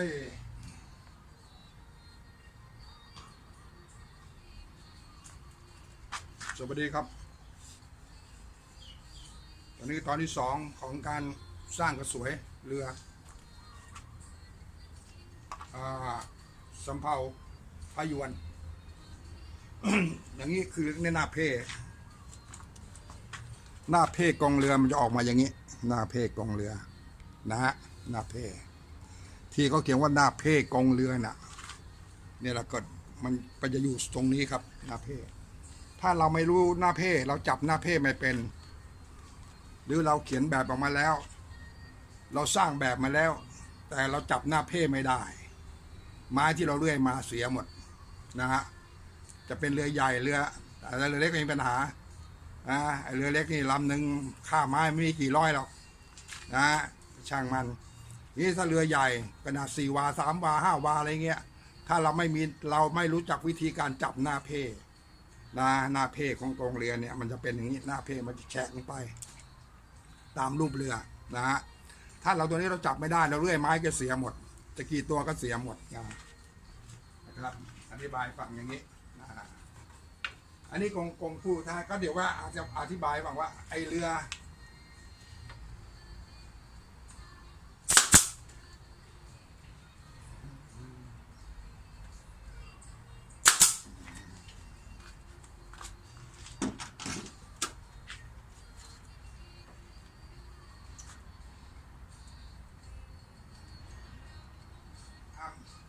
อ้สวัสดีครับ ตอนนี้ตอนที่สองของการสร้างกระสวยเรืออสำเภาพายวน อย่างนี้คือในหน้าเพหน้าเพกองเรือมันจะออกมาอย่างนี้ หน้าเพกองเรือ นะฮะหน้าเพ ที่เขาเขียนว่าหน้าเพกองเรือน่ะเนี่ยเราก็มันก็จะอยู่ตรงนี้ครับ หน้าเพถ้าเราไม่รู้หน้าเพ่เราจับหน้าเพ่ไม่เป็น หรือเราเขียนแบบออกมาแล้ว เราสร้างแบบมาแล้ว แต่เราจับหน้าเพ่ไม่ได้ ไม้ที่เราเลื่อยมาเสียหมดนะฮะจะเป็นเรือใหญ่เรือแต่เรือเล็กไม่มีปัญหาอ่าเรือเล็กนี่ลำหนึ่งค่าไม้ไม่มีกี่ร้อยหรอกนะช่างมัน นี่ถ้าเรือใหญ่ขนาดสี่วาสามวาห้าวาอะไรเงี้ย ถ้าเราไม่มีเราไม่รู้จักวิธีการจับหน้าเพนะหน้าเพของกองเรือเนี่ย มันจะเป็นอย่างนี้หน้าเพมันจะแฉกลงไป ตามรูปเรือนะฮะถ้าเราตัวนี้เราจับไม่ได้เราเลื่อยไม้ก็เสียหมดจะกี่ตัวก็เสียหมดนะครับ อธิบายฟังอย่างนี้นะฮะอันนี้กองกองผู้ถ้าก็เดี๋ยวว่าอาจจะอธิบายฟังว่าไอเรือ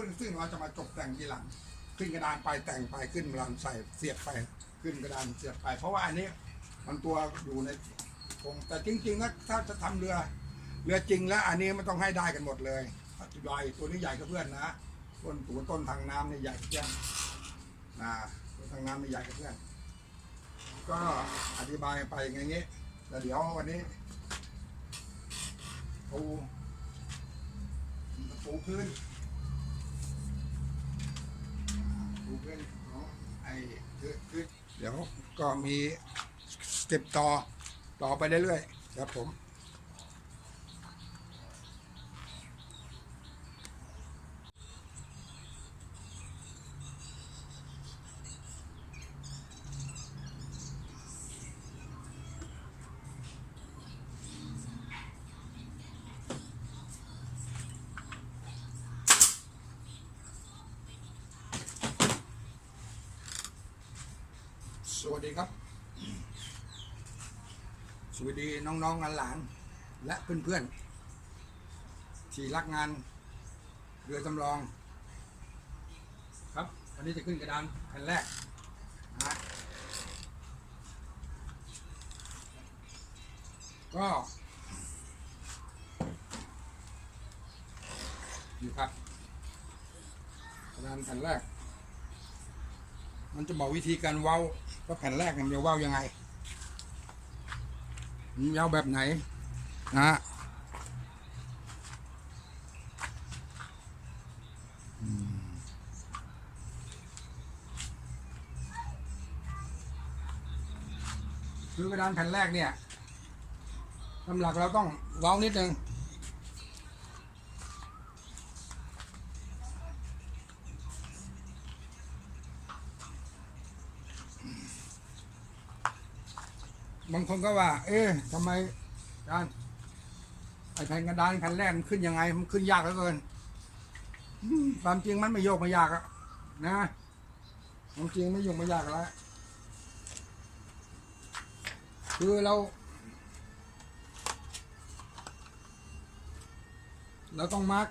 อะซึ่งซึ่งเราจะมาจบแต่งทีหลัง ขึ้นกระดานไปแต่งไปขึ้นกระดานใส่เสียบไปขึ้นกระดานเสียบไป เพราะว่าอันนี้มันตัวอยู่ในคงแต่จริงๆนะถ้าจะทำเรือ เรือจริงแล้ว อันนี้มันต้องให้ได้กันหมดเลยใหญ่ตัวนี้ใหญ่กับเพื่อนนะต้นตัวต้นทางน้ำเนี่ยใหญ่เพื่อนนะต้นทางน้ำเนี่ยใหญ่กับเพื่อน ก็อธิบายไปอย่างงี้แต่เดี๋ยววันนี้ปูปูพื้น เดี๋ยวก็มีสเต็ปต่อต่อไปเรื่อยๆครับผม สวัสดีครับ สวัสดีน้องๆหลานๆและเพื่อนๆ ที่รักงานเรือจำลอง ครับ วันนี้จะขึ้นกระดานแผ่นแรกนะก็นี่ครับกระดานแผ่นแรก มันจะบอกวิธีการเว้าว่าแผ่นแรกเนี่ยมันจะเว้ายังไงเว้าแบบไหนนะคือกระดานแผ่นแรกเนี่ยลำหลักเราต้องเว้านิดนึง บางคนก็ว่า เอ๊ะทำไมอารไอ้แผ่นกระดานแผ่นแรกมันขึ้นยังไง มันขึ้นยากเหลือเกินความจริงมันไม่โยกไม่ยากอะนะความจริงไม่โยกไม่ยากแล้วคือเรา เราต้องมาร์ก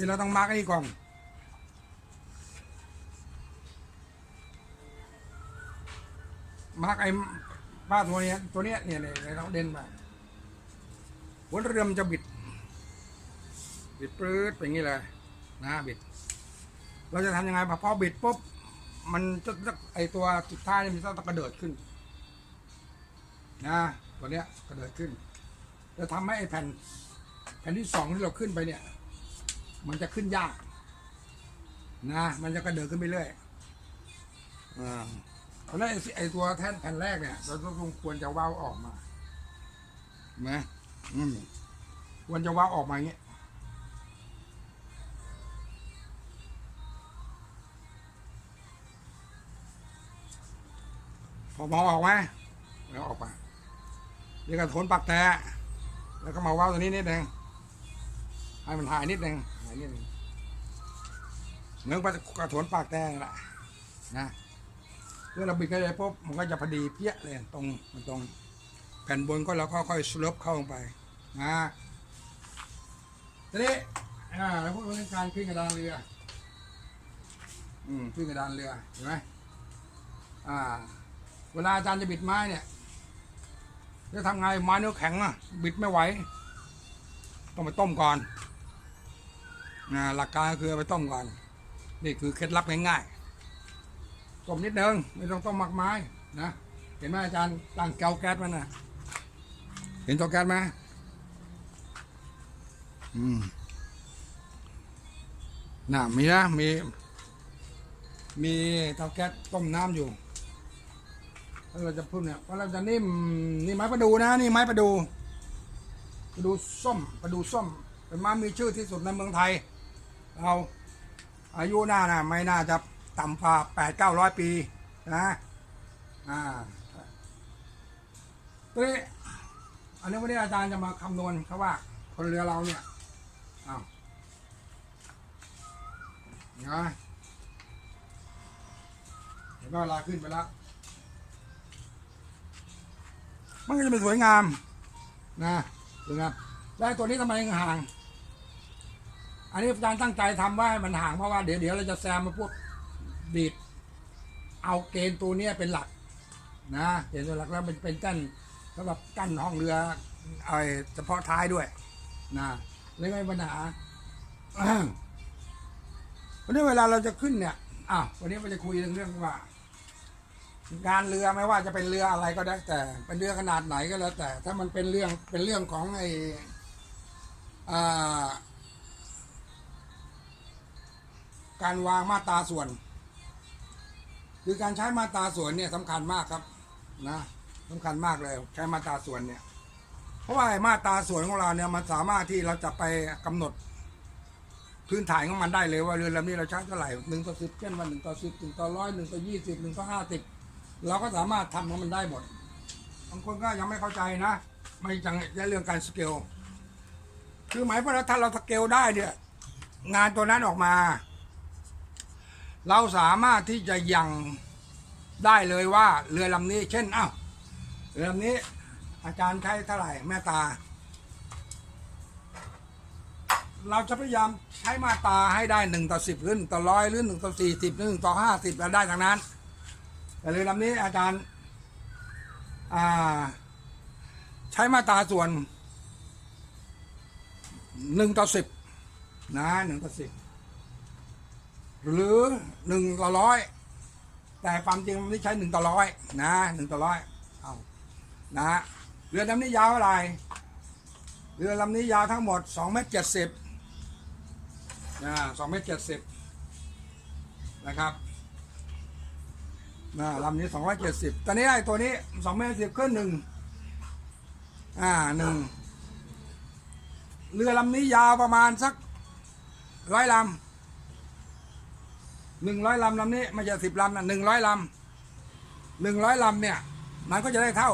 นี่เราต้องมาร์กนี่ก่อนมาร์กไอ้บ้าตัวเนี้ยตัวเนี้ยเนี่ยเนี่ยเราเด่นมาหัวเรือมจะบิด บิดปลื้ดเป็นอย่างนี้เลยนะบิด เราจะทำยังไงพอบิดปุ๊บมันจะจะไอตัวสุดท้ายเนี่ยมันจะต้องกระเดิดขึ้นนะตัวเนี้ยกระเดิดขึ้นจะทำให้ไอแผ่นแผ่นที่สองที่เราขึ้นไปเนี่ย มันจะขึ้นยาก นะ มันจะกระเดินขึ้นไปเรื่อยอ่าเพราะฉะนั้นไอ้ไอ้ตัวแท่นแผ่นแรกเนี่ย เราต้องควรจะเว้าออกมาเห็นไหมอืมควรจะเว้าออกมาอย่างเงี้ยพอมองออกไหมแล้วออกมาเรียกกระโถนปักแต่แล้วก็มาว้าตัวนี้นิดนึงให้มันหายนิดนึงายนิดนึงเหมือนกระโถนปากแดงแหละนะเมื่อเราบิดเข้าไปปุ๊บมันก็จะพอดีเพี้ยเลยตรงมันตรง แผ่นบนก็เราก็ค่อยสลบเข้าลงไปนะทีนี้อ่าเราพูดเรื่องการขึ้นกระดานเรือ อืมขึ้นกระดานเรือเห็นไหมอ่า เวลาอาจารย์จะบิดไม้เนี่ยจะทำไงไม้เนื้อแข็งอะ บิดไม่ไหว ต้องไปต้มก่อน นะหลักการก็คือไปต้มก่อน นี่คือเคล็ดลับง่ายๆต้มนิดนึงไม่ต้องต้มมากมายนะเห็นไหมอาจารย์ตั้งเกาแก๊สมันนะเห็นเตาแก๊สไหมอืมน่ะมีนะมี มีเตาแก๊สต้มน้ำอยู่แล้วเราจะพูดเนี่ยว่าเราจะนิ่มนี่ไม้ประดูนะนี่ไม้ประดูประดูส้มประดูส้มเป็นไม้มีชื่อที่สุดในเมืองไทย เราอายุหน้านะไม่น่าจะต่ำกว่าแปดเก้าร้อยปีนะอ่าทีนี้อันนี้วันนี้อาจารย์จะมาคำนวณเขาว่า คนเรือเราเนี่ยอ้าวเห็นไหมเห็นว่าเวลาขึ้นไปแล้ว มันก็จะเป็นสวยงามนะสวยงามแล้วไอ้ตัวนี้ทำไมห่าง อันนี้อาจารย์ตั้งใจทำว่าให้มันห่างเพราะว่าเดี๋ยวเดี๋ยวเราจะแซมมาพวกดีดเอาเกณฑ์ตัวเนี้ยเป็นหลักนะเกณฑ์ตัวหลักแล้วมันเป็นกั้นสำหรับกั้นห้องเรือไอ้เฉพาะท้ายด้วยนะเลยไม่มีปัญหา วันนี้เวลาเราจะขึ้นเนี่ยอ้าววันนี้เราจะคุยเรื่องเรื่องว่า งานเรือไม่ว่าจะเป็นเรืออะไรก็ได้แต่ เป็นเรือขนาดไหนก็แล้วแต่ ถ้ามันเป็นเรื่องเป็นเรื่องของไอ้อ่า การวางมาตราส่วน คือการใช้มาตราส่วนเนี่ยสำคัญมากครับนะสำคัญมากเลยใช้มาตราส่วนเนี่ย เพราะว่ามาตราส่วนของเราเนี่ยมันสามารถที่เราจะไปกำหนด พื้นฐานของมันได้เลยว่าเรือลำนี้เราใช้เท่าไหร่หนึ่งต่อสิบเช่นวันหนึ่งต่อสิบหนึ่งต่อร้อยหนึ่งต่อยี่สิบหนึ่งต่อห้าสิบเราก็สามารถทำของมันได้หมดบางคนก็ยังไม่เข้าใจนะ ไม่จังในเรื่องการสเกลคือหมายว่าถ้าเราสเกลได้เนี่ย งานตัวนั้นออกมา เราสามารถที่จะยังได้เลยว่าเรือลำนี้เช่นอ้าวเรือลำนี้ อาจารย์ใช้เท่าไหร่แม่ตา เราจะพยายามใช้มาตาให้ได้หนึ่งต่อสิบหรือหนึ่งต่อร้อยหรือหนึ่งต่อสี่สิบหรือหนึ่งต่อห้าสิบเราได้ทั้งนั้น แต่เรือลำนี้อาจารย์อใช้มาตาส่วนหนึ่งต่อสิบนะหนึ่งต่อสิบ หรือหนึ่งต่อร้อยแต่ความจริงมันไม่ใช้หนึ่งต่อร้อยนะหนึ่งต่อร้อยเอานะเรือลำนี้ยาวเท่าไรเรือลำนี้ยาวทั้งหมดสองเมตรเจ็ดสิบนะสองเมตรเจ็ดสิบนะครับนะลำนี้สองร้อยเจ็ดสิบตอนนี้ไอ้ตัวนี้สองเมตรสิบขึ้นหนึ่งอ่าหนึ่งเรือลำนี้ยาวประมาณสักร้อยลำ หนึ่งร้อยลำลำนี้ไม่ใช่สิบลำนะหนึ่งร้อยลำหนึ่งร้อยลำเนี่ย มันก็จะได้เท่า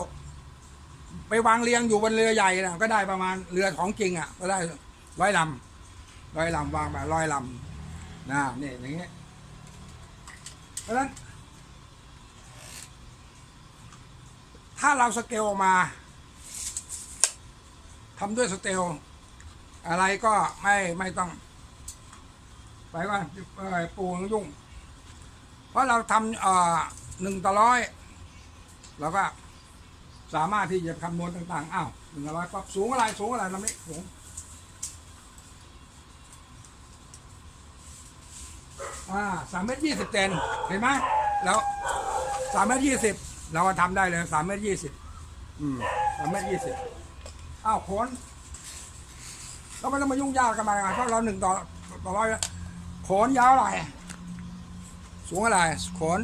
ไปวางเรียงอยู่บนเรือใหญ่นะก็ได้ประมาณเรือของจริงอะ ก็ได้ร้อยลำร้อยลำวางแบบร้อยลำนะนี่อย่างเงี้ยเพราะฉะนั้น ถ้าเราสเกลออกมาทำด้วยสเกลอะไรก็ไม่ไม่ต้อง ไปว่าเอ่อปูมันยุ่ง เพราะเราทำเอ่อหนึ่งต่อร้อยเราก็สามารถที่จะคำนวณต่างๆ อ้าวหนึ่งต่อร้อยปั๊บสูงอะไรสูงอะไรลำนี้สูงอ่าสามเมตรยี่สิบเซนเห็นไหมแล้วสามเมตรยี่สิบเราก็ทำได้เลยสามเมตรยี่สิบอืมสามเมตรยี่สิบอ้าวโคนแล้วมันต้องมายุ่งยากกันมาไงเพราะเราหนึ่งต่อต่อร้อยโขนยาวเท่าไรสูงอะไรขน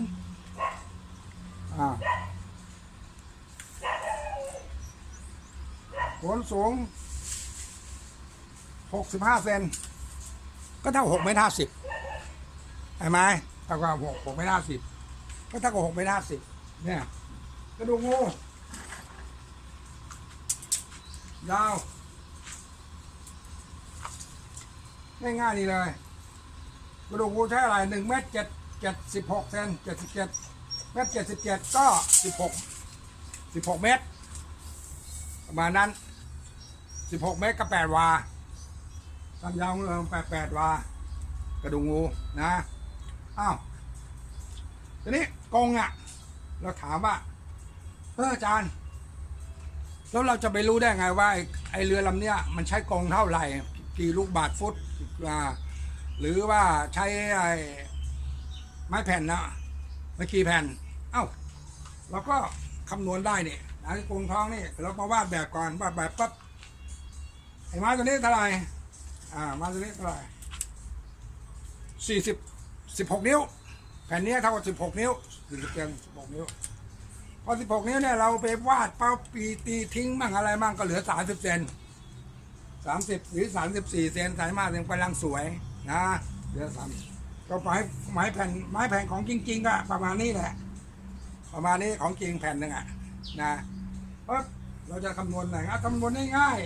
อ่าขนสูงหกสิบห้าเซนก็เท่าหกเมตรห้าสิบใช่ไหมเท่ากับหกหกเมตรห้าสิบก็เท่ากับหกเมตรห้าสิบเนี่ยกระดูกงูยาวง่ายๆนี่เลย กระดูกงูใช้อะไรหนึ่งเมตรเจ็ดเจ็ดสิบหกเซนเจ็ดสิบเจ็ดเมตรเจ็ดสิบเจ็ดก็สิบหกสิบหกเมตร ประมาณนั้นสิบหกเมตรก็แปดวาความยาวของเราแปดแปดวา กระดูกงูนะ อ้าว ทีนี้กรงอะ เราถามว่าเอออาจารย์ แล้วเราจะไปรู้ได้ไงว่าไอไอเรือลำเนี้ย มันใช้กรงเท่าไหร่ กี่ลูกบาทฟุตอ่า หรือว่าใช้ไอ้ไม้แผ่นนะไม่กี่แผ่น เอ้าเราก็คำนวณได้นี่นะกรงท้องนี่เรามาวาดแบบก่อนวาดแบบปั๊บไอ้ไม้ตัวนี้เท่าไหร่อ่าไม้ตัวนี้เท่าไหร่สี่สิบสิบหกนิ้ว แผ่นนี้เท่ากับสิบหกนิ้วสี่สิบเจ็ดสิบหกนิ้วพอสิบหกนิ้วเนี่ยเราไปวาดเป้าปีตีทิ้งมั่งอะไรมั่งก็เหลือสามสิบเซนสามสิบหรือสามสิบสี่เซนสายมากยังกำลังสวย นะเหลือสามก็ไม้ไม้แผ่นไม้แผ่นของจริง ๆ ก็ ประมาณนี้แหละ ประมาณนี้ของจริงแผ่นหนึ่งอะนะเพราะเราจะคำนวณไหนอะคำนวณง่าย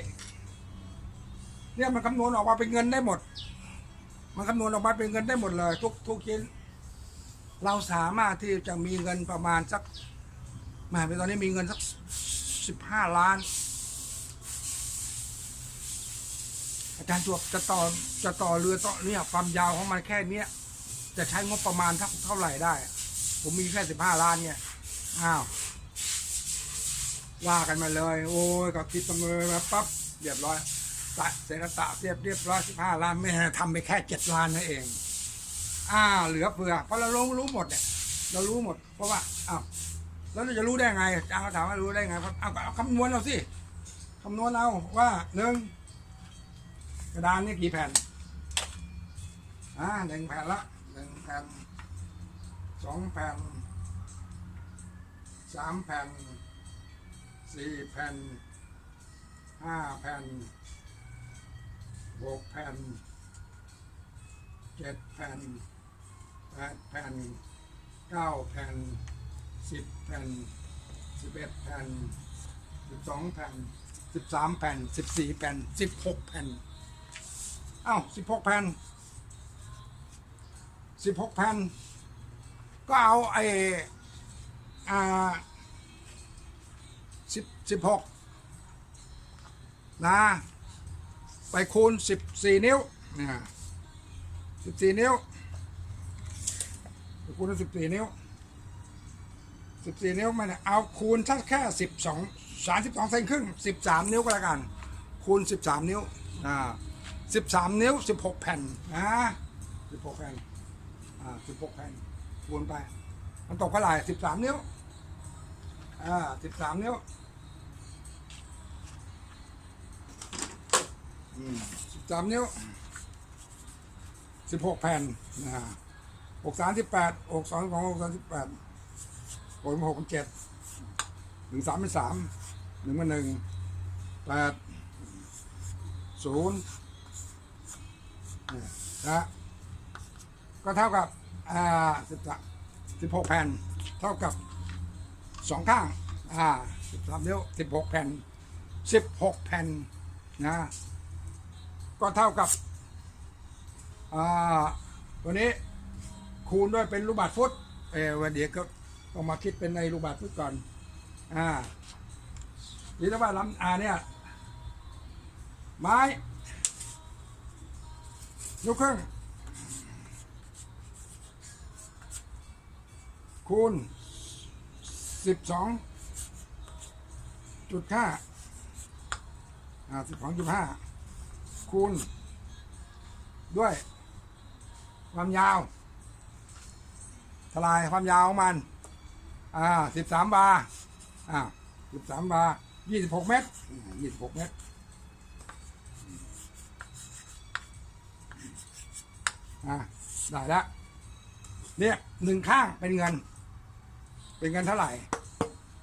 ๆเนี่ยมันคำนวณออกมาเป็นเงินได้หมด มันคำนวณออกมาเป็นเงินได้หมดเลย ทุกทุกชิ้น เราสามารถที่จะมีเงินประมาณสักแหมาตอนนี้มีเงินสักสิบห้าล้าน อา จารย์ตัวจะต่อจะต่อเรือต่อเนี่ยความยาวของมันแค่เนี้ยจะใช้งบประมาณเท่าเท่าไหร่ได้ ผมมีแค่สิบห้าล้านเนี่ยอ้าวว่ากันมาเลย โอ้ยก็คิดประเมินมาปั๊บเรียบร้อยตะเสร็จแล้วตะเรียบเรียบร้อยสิบห้าล้านไม่ทำไปแค่เจ็ดล้านนั่นเองอ้าวเหลือเฟือเพราะเรารู้รู้หมดเนี่ยเรารู้หมด เพราะว่าอ้าวแล้วเราจะรู้ได้ไงอาจารย์ถามว่ารู้ได้ไงเพราะเอาก็เอาคำนวณเอาสิคำนวณเอาว่าหนึ่ง กระดานนี่กี่แผ่น อ่าหนึ่งแผ่นละหนึ่งแผ่นสองแผ่นสามแผ่นสี่แผ่นห้าแผ่นหกแผ่นเจ็ดแผ่นแปดแผ่นเก้าแผ่นสิบแผ่นสิบเอ็ดแผ่นสิบสองแผ่นสิบสามแผ่นสิบสี่แผ่นสิบหกแผ่น อ้าสิบหกแผ่นสิบหกแผ่นก็เอาไอ้อ่าสิบสิบหกนะไปคูณสิบสี่นิ้วนะสิบสี่นิ้วไปคูณสิบสี่นิ้วสิบสี่นิ้วมันยเอาคูณสักแค่สิบสองสามสิบสองเซนครึ่งสิบสามนิ้วก็แล้วกัน คูณสิบสามนิ้วอ่า สิบสามนิ้วสิบหกแผ่นนะสิบหกแผ่นอ่าสิบหกแผ่นคูณไป มันตกเท่าไหร่สิบสามนิ้วอ่าสิบสามนิ้วสิบสามนิ้วสิบหกแผ่นนะหกสามสิบแปดหกสองสองหกสามสิบแปดโอ้ยหกเป็นเจ็ดหนึ่งสามเป็นสามหนึ่งเป็นหนึ่งแปดศูนย์ นะก็เท่ากับอ่าสิบสามสิบหกแผ่น เท่ากับสองข้าง อ่าสิบสามนิ้วสิบหกแผ่นสิบหกแผ่นนะ ก็เท่ากับ อ่า ตัวนี้คูณด้วยเป็นลูกบาทฟุต เออวันเดียวก็ต้องมาคิดเป็นในรูปแบบพุทธก่อน อ่าทีนี้ว่าลำอาเนี่ย ไม้ ยกเครื่องคูณสิบสองจุดห้าอ่าสิบสองจุดห้าคูณ ด้วย ความยาวทลายความยาวของมัน อ่าสิบสามบาอ่าสิบสามบายี่สิบหกเมตรยี่สิบหกเมตร อ่าได้แล้วเนี่ยหนึ่งข้างเป็นเงิน เป็นเงินเท่าไหร่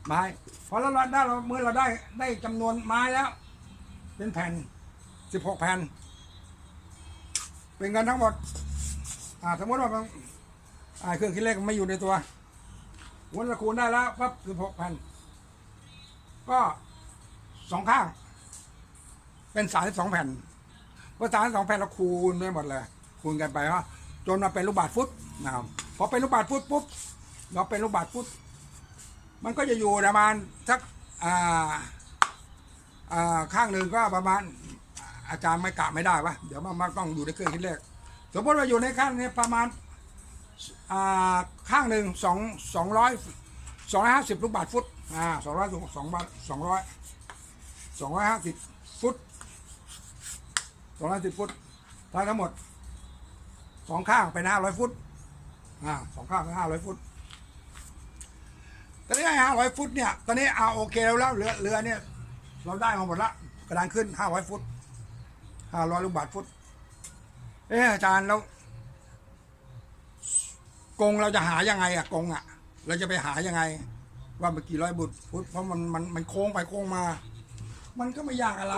ไม้พอเราได้เราเมื่อเราได้ได้จำนวนไม้แล้ว เป็นแผ่นสิบหกแผ่นเป็นเงินทั้งหมด อ่าสมมติว่าอ่าเครื่องคิดเลขมันไม่อยู่ในตัววันละคูณได้แล้วปั๊บสิบหกแผ่นก็สองข้าง เป็นสามสิบสองแผ่นเพราะสามสิบสองแผ่นเราคูณไปหมดเลย คูณกันไปว่าจนมาเป็นลูกบาทฟุตนะครับพอเป็นลูกบาทฟุตปุ๊บเราเป็นลูกบาทฟุตมันก็จะอยู่ประมาณสักอ่าอ่าข้างหนึ่งก็ประมาณอาจารย์ไม่กะไม่ได้วะเดี๋ยวมันต้องอยู่ในเครื่องคิดเลขสมมติว่าอยู่ในข้างนี้ประมาณอ่าข้างหนึ่งสองสองร้อยสองร้อยห้าสิบลูกบาทฟุตอ่าสองร้อยสองบาทสองร้อยสองร้อยห้าสิบฟุตสองร้อยสิบฟุตถ้าทั้งหมด สองข้างเป็นห้าร้อยฟุตอ่าสองข้างเป็นห้าร้อยฟุตตอนนี้ห้าร้อยฟุตเนี่ยตอนนี้เอาโอเคแล้วแล้วเรือเรือเนี่ยเราได้มาหมดละกระดานขึ้นห้าร้อยฟุตห้าร้อยลูกบาทฟุต เอออาจารย์แล้วกงเราจะหายังไงอะกงอะเราจะไปหายังไง ว่ามันกี่ร้อยบุตรฟุตเพราะมันมันมันโค้งไปโค้งมา มันก็ไม่ยากอะไร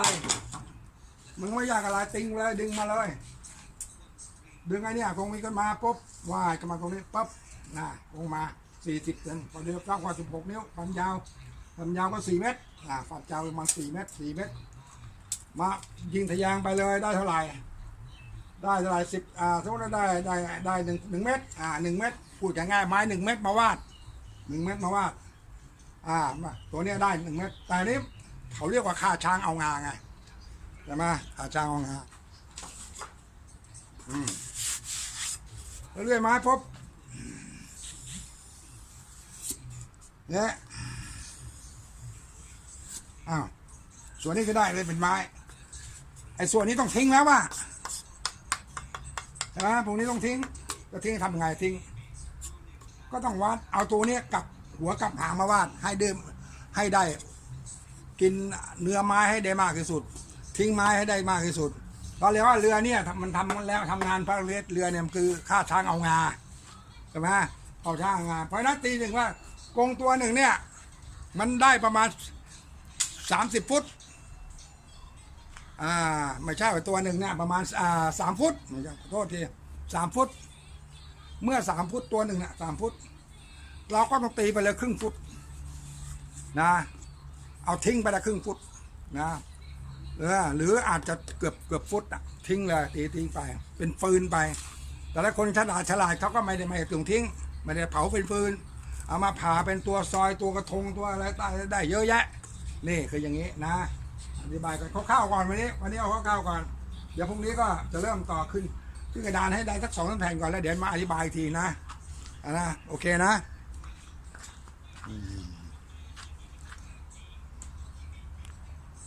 มันไม่ยากอะไรติงเลยดึงมาเลย ดึงไอ้เนี่ยกงนี้ขึ้นมาปุ๊บว่ายกันมาตรงนี้ปั๊บน่ะกงมาสี่สิบเซนพอเดียวกว้างกว่าสิบหกนิ้วความยาวความยาวก็สี่เมตรอ่าฝัดยาวประมาณสี่เมตรสี่เมตร มายิงทะยางไปเลยได้เท่าไหร่ได้เท่าไหร่สิบอ่าสมมติได้ได้ได้หนึ่งหนึ่งเมตรอ่าหนึ่งเมตรพูดง่ายๆไม้หนึ่งเมตรมาวาดหนึ่งเมตรมาวาดอ่ามาตัวเนี้ยได้หนึ่งเมตร แต่นี้เขาเรียกว่าค่าช้างเอางาไงใช่ไหมค่าช้างเอางาอืม เรื่อยไม้พบเนี่ยอ้าวส่วนนี้ก็ได้เลยเป็นไม้ ไอ้ส่วนนี้ต้องทิ้งแล้วว่ะใช่ไหมพวกนี้ต้องทิ้งจะทิ้งทำยังไงทิ้ง ก็ต้องวัดเอาตัวเนี้ยกับหัวกับหางมาวาดให้เดิมให้ได้ กินเนื้อไม้ให้ได้มากที่สุด ทิ้งไม้ให้ได้มากที่สุด เราเรียกว่าเรือเนี่ยมันทำแล้วทำงานพระเรือเรือเนี่ยคือค่าช้างเอางาใช่ไหมเอาช้างเอางาเพราะนั้นตีหนึ่งว่ากงตัวหนึ่งเนี่ย มันได้ประมาณสามสิบฟุตอ่าไม่ใช่ว่าตัวหนึ่งเนี่ยประมาณอ่าสามฟุตขอโทษทีสามฟุต เมื่อสามฟุตตัวหนึ่งเนี่ยสามฟุต เราก็ต้องตีไปเลยครึ่งฟุตนะ เอาทิ้งไปละครึ่งฟุตนะ เออหรืออาจจะเกือบเกือบฟุตอะทิ้งเลยตีทิ้งไป เป็นฟืนไป แต่ละคนฉลาดฉลาดเขาก็ไม่ได้ไม่ถึงทิ้ง ไม่ได้เผาเป็นฟืน เอามาผ่าเป็นตัวซอยตัวกระทงตัวอะไรได้ได้เยอะแยะ นี่คืออย่างนี้นะอธิบายกันคร่าวๆก่อนวันนี้ วันนี้เอาคร่าวๆก่อน เดี๋ยวพรุ่งนี้ก็จะเริ่มต่อขึ้นขึ้นกระดานให้ได้สักสองสามแผ่นก่อนแล้วเดี๋ยวมาอธิบายทีนะอะนะโอเคนะ